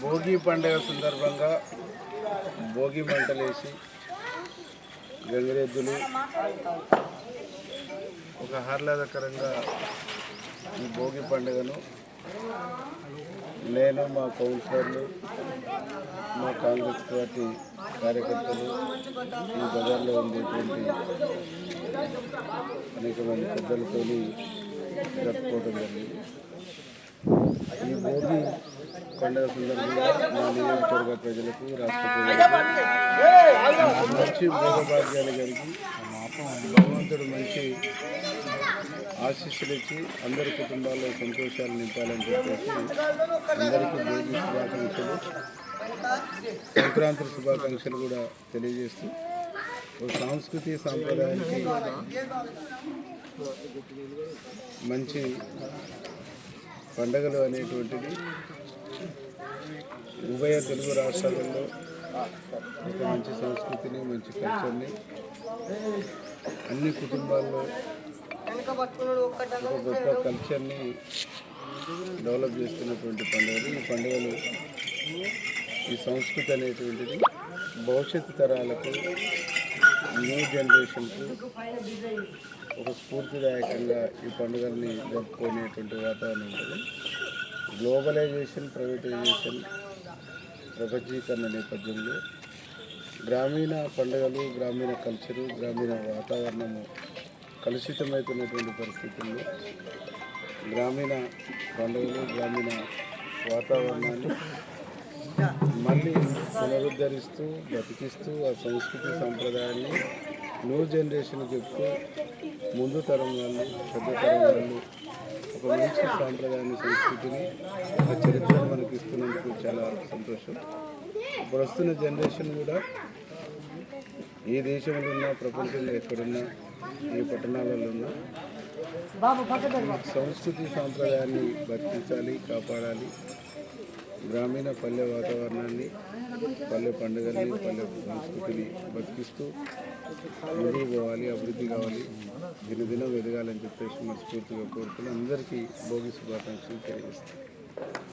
భోగి పండుగ సందర్భంగా భోగి మంటలేసి గంగిరెద్దులు ఒక ఆహ్లాదకరంగా ఈ భోగి పండుగను నేను మా కౌన్సిలర్లు మా కాంగ్రెస్ పార్టీ కార్యకర్తలు ఈ బజార్లో ఉండేటువంటి అనేక మంది పెద్దలతోని జరుపుకోవడం జరిగింది. ఈ భోగి పండుగ సందర్భంగా మా నియోజకవర్గ ప్రజలకు రాష్ట్ర ప్రజలకు మంచి భోగభాగ్యాలు కలిగి భగవంతుడు మంచి ఆశీస్సులు ఇచ్చి అందరి కుటుంబాల్లో సంతోషాలు నింపాలని చెప్పేసి అందరికీ భోగి శుభాకాంక్షలు. సంక్రాంతి శుభాకాంక్షలు కూడా తెలియజేస్తూ ఒక సాంస్కృతిక సాంప్రదాయానికి మంచి పండగలు అనేటువంటిది ఉభయ తెలుగు రాష్ట్రాలలో ఒక మంచి సంస్కృతిని మంచి కల్చర్ని అన్ని కుటుంబాల్లో ఒక గొప్ప కల్చర్ని డెవలప్ చేస్తున్నటువంటి పండుగలు. ఈ పండుగలు ఈ సంస్కృతి అనేటువంటిది భవిష్యత్తు తరాలకు న్యూ జనరేషన్కు ఒక స్ఫూర్తిదాయకంగా ఈ పండుగల్ని జరుపుకునేటువంటి వాతావరణం ఉంటుంది. గ్లోబలైజేషన్ ప్రైవేటైజేషన్ ప్రపంచీకరణ నేపథ్యంలో గ్రామీణ పండుగలు గ్రామీణ కల్చరు గ్రామీణ వాతావరణము కలుషితమవుతున్నటువంటి పరిస్థితుల్లో గ్రామీణ పండుగలు గ్రామీణ వాతావరణాన్ని మళ్ళీ పునరుద్ధరిస్తూ బతికిస్తూ ఆ సంస్కృతి సంప్రదాయాన్ని న్యూ జనరేషన్ చెప్తూ ముందు తరం వాళ్ళు పెద్ద తరం వాళ్ళు ఒక మంచి సాంప్రదాయాన్ని సంస్కృతిని ఒక చరిత్రను మనకి ఇస్తున్నందుకు చాలా సంతోషం. ఇప్పుడు వస్తున్న జనరేషన్ కూడా ఏ దేశంలో ఉన్నా ప్రపంచంలో ఎక్కడున్నా ఏ పట్టణాలలో ఉన్నా సంస్కృతి సాంప్రదాయాన్ని బతికించాలి కాపాడాలి. గ్రామీణ పల్లె వాతావరణాన్ని పల్లె పండుగల్ని పల్లె సంస్కృతిని బతికిస్తూ అందరూ పోవాలి అభివృద్ధి కావాలి. దినదినం ఎదగాలని చెప్పేసి మనస్ఫూర్తిగా కోరుకుని అందరికీ భోగి శుభాకాంక్షలు తెలియజేస్తాను